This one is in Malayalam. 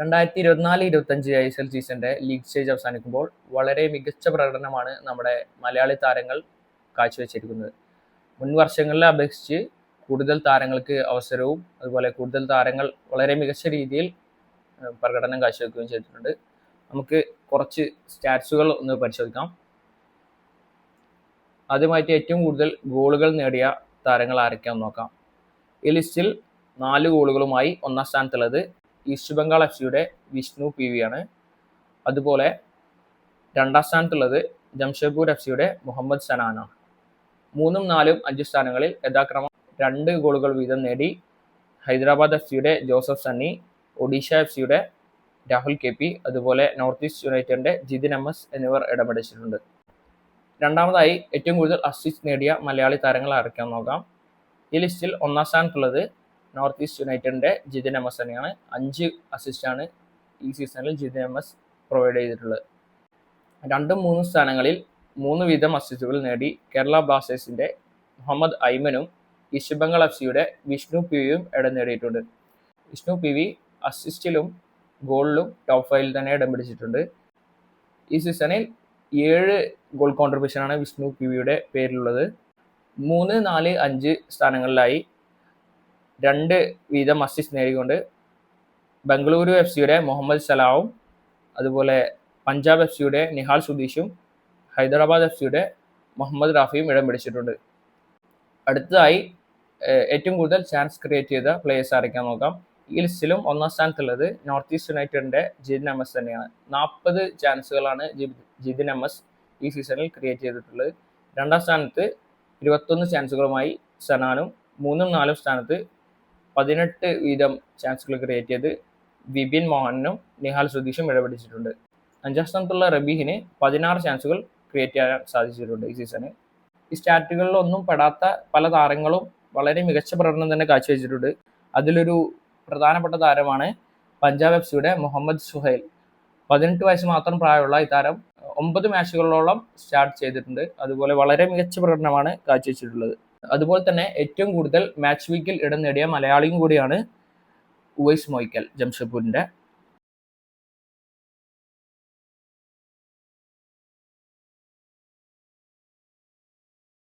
രണ്ടായിരത്തി ഇരുപത്തിനാല് ഇരുപത്തഞ്ച് ഐ എസ് എൽ സീസണിന്റെ ലീഗ് സ്റ്റേജ് അവസാനിക്കുമ്പോൾ വളരെ മികച്ച പ്രകടനമാണ് നമ്മുടെ മലയാളി താരങ്ങൾ കാഴ്ചവെച്ചിരിക്കുന്നത്. മുൻ വർഷങ്ങളിലെ അപേക്ഷിച്ച് കൂടുതൽ താരങ്ങൾക്ക് അവസരവും അതുപോലെ കൂടുതൽ താരങ്ങൾ വളരെ മികച്ച രീതിയിൽ പ്രകടനം കാഴ്ചവെക്കുകയും ചെയ്തിട്ടുണ്ട്. നമുക്ക് കുറച്ച് സ്റ്റാറ്റ്സുകൾ ഒന്ന് പരിശോധിക്കാം. ആദ്യമായിട്ട് ഏറ്റവും കൂടുതൽ ഗോളുകൾ നേടിയ താരങ്ങൾ ആരൊക്കെയാണെന്ന് നോക്കാം. ഈ ലിസ്റ്റിൽ നാല് ഗോളുകളുമായി ഒന്നാം സ്ഥാനത്തുള്ളത് ഈസ്റ്റ് ബംഗാൾ എഫ് സിയുടെ വിഷ്ണു പി വി ആണ്. അതുപോലെ രണ്ടാം സ്ഥാനത്തുള്ളത് ജംഷഡ്പൂർ എഫ് സിയുടെ മുഹമ്മദ് സനാനാണ് മൂന്നും നാലും അഞ്ച് സ്ഥാനങ്ങളിൽ യഥാക്രമം രണ്ട് ഗോളുകൾ വീതം നേടി ഹൈദരാബാദ് എഫ് സിയുടെ ജോസഫ് സണ്ണി ഒഡീഷ എഫ് സിയുടെ രാഹുൽ കെ പി അതുപോലെ നോർത്ത് ഈസ്റ്റ് യുണൈറ്റഡിന്റെ ജിതിൻ എം എസ് എന്നിവർ ഇടപെടിച്ചിട്ടുണ്ട്. രണ്ടാമതായി ഏറ്റവും കൂടുതൽ അസിസ്റ്റ് നേടിയ മലയാളി താരങ്ങൾ ആരൊക്കെയാണെന്ന് നോക്കാം. ഈ ലിസ്റ്റിൽ ഒന്നാം സ്ഥാനത്തുള്ളത് നോർത്ത് ഈസ്റ്റ് യുണൈറ്റഡിന്റെ ജിതിൻ എം എസ് തന്നെയാണ്. അഞ്ച് അസിസ്റ്റാണ് ഈ സീസണിൽ ജിതിൻ എം എസ് പ്രൊവൈഡ് ചെയ്തിട്ടുള്ളത്. രണ്ടും മൂന്നും സ്ഥാനങ്ങളിൽ മൂന്ന് വീതം അസിസ്റ്റുകൾ നേടി കേരള ബ്ലാസ്റ്റേഴ്സിന്റെ മുഹമ്മദ് ഐമനും ഈസ്റ്റ് ബംഗാൾ എഫ് സിയുടെ വിഷ്ണു പി വിയും ഇടം നേടിയിട്ടുണ്ട്. വിഷ്ണു പി വി അസിസ്റ്റിലും ഗോളിലും ടോപ്പ് ഫൈവിൽ തന്നെ ഇടം പിടിച്ചിട്ടുണ്ട്. ഈ സീസണിൽ ഏഴ് ഗോൾ കോൺട്രിബ്യൂഷനാണ് വിഷ്ണു പി വിയുടെ പേരിലുള്ളത്. മൂന്ന് നാല് അഞ്ച് സ്ഥാനങ്ങളിലായി രണ്ട് വീതം അസിസ് നേടിക്കൊണ്ട് ബംഗളൂരു എഫ് സിയുടെ മുഹമ്മദ് സലാവും അതുപോലെ പഞ്ചാബ് എഫ് സിയുടെ നിഹാൽ സുധീഷും ഹൈദരാബാദ് എഫ് സിയുടെ മുഹമ്മദ് റാഫിയും ഇടം പിടിച്ചിട്ടുണ്ട്. അടുത്തതായി ഏറ്റവും കൂടുതൽ ചാൻസ് ക്രിയേറ്റ് ചെയ്ത പ്ലേയേഴ്സ് ആരൊക്കെയാ നോക്കാം. ഈ ലിസ്റ്റിലും ഒന്നാം സ്ഥാനത്തുള്ളത് നോർത്ത് ഈസ്റ്റ് യുണൈറ്റഡിന്റെ ജിതിൻ എം എസ് തന്നെയാണ്. നാൽപ്പത് ചാൻസുകളാണ് ജി- ജിതിൻ എം എസ് ഈ സീസണിൽ ക്രിയേറ്റ് ചെയ്തിട്ടുള്ളത്. രണ്ടാം സ്ഥാനത്ത് ഇരുപത്തൊന്ന് ചാൻസുകളുമായി സനാനും മൂന്നും നാലും സ്ഥാനത്ത് പതിനെട്ട് വീതം ചാൻസുകൾ ക്രിയേറ്റ് ചെയ്ത് വിപിൻ മോഹനും നിഹാൽ സുധീഷും ഇടപെടിച്ചിട്ടുണ്ട് അഞ്ചാം സ്ഥാനത്തുള്ള റബീഹിന് പതിനാറ് ചാൻസുകൾ ക്രിയേറ്റ് ചെയ്യാൻ സാധിച്ചിട്ടുണ്ട് ഈ സീസണിൽ ഈ സ്റ്റാറ്റുകളിലൊന്നും പെടാത്ത പല താരങ്ങളും വളരെ മികച്ച പ്രകടനം തന്നെ കാഴ്ചവെച്ചിട്ടുണ്ട്. അതിലൊരു പ്രധാനപ്പെട്ട താരമാണ് പഞ്ചാബ് എഫ് സിയുടെ മുഹമ്മദ് സുഹൈൽ. പതിനെട്ട് വയസ്സ് മാത്രം പ്രായമുള്ള ഈ താരം ഒമ്പത് മാച്ചുകളോളം സ്റ്റാർട്ട് ചെയ്തിട്ടുണ്ട്. അതുപോലെ വളരെ മികച്ച പ്രകടനമാണ് കാഴ്ചവെച്ചിട്ടുള്ളത്. അതുപോലെ തന്നെ ഏറ്റവും കൂടുതൽ മാച്ച് വീക്കിൽ ഇടം നേടിയ മലയാളിയും കൂടിയാണ് ഉവൈസ് മൊയ്ക്കൽ ജംഷഡ്പൂരിന്റെ